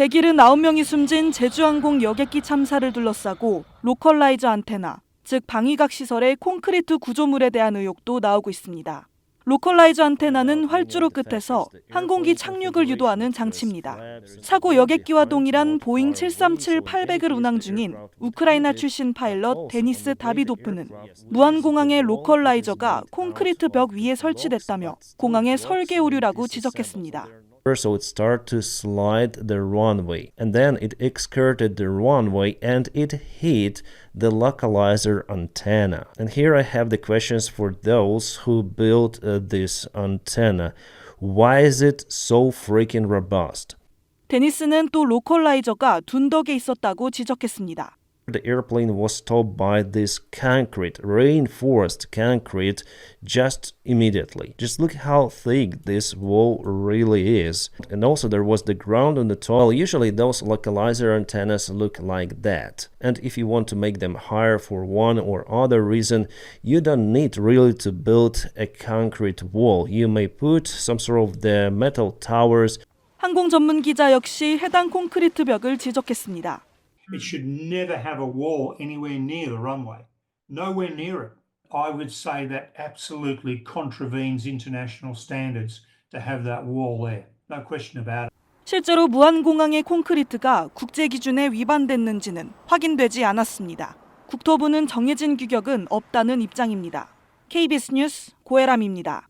179명이 숨진 제주항공 여객기 참사를 둘러싸고 로컬라이저 안테나, 즉 방위각 시설의 콘크리트 구조물에 대한 의혹도 나오고 있습니다. 로컬라이저 안테나는 활주로 끝에서 항공기 착륙을 유도하는 장치입니다. 사고 여객기와 동일한 보잉 737-800을 운항 중인 우크라이나 출신 파일럿 데니스 다비도프는 무안공항의 로컬라이저가 콘크리트 벽 위에 설치됐다며 공항의 설계 오류라고 지적했습니다. So it started to slide the runway, and then it excurted the runway and it hit the localizer antenna. And here I have the questions for those who built uh, this antenna. Why is it so freaking robust? 데니스는 또 로컬라이저가 둔덕에 있었다고 지적했습니다. The airplane was stopped by this concrete, reinforced concrete, just immediately. Just look how thick this wall really is. And also, there was the ground on the top. Well, usually those localizer antennas look like that. And if you want to make them higher for one or other reason, you don't need really to build a concrete wall. You may put some sort of the metal towers 항공 전문 기자 역시 해당 콘크리트 벽을 지적했습니다. It should never have a wall anywhere near the runway, nowhere near it. I would say that absolutely contravenes international standards to have that wall there. No question about it. 실제로 무안공항의 콘크리트가 국제 기준에 위반됐는지는 확인되지 않았습니다. 국토부는 정해진 규격은 없다는 입장입니다. KBS 뉴스 고혜람입니다.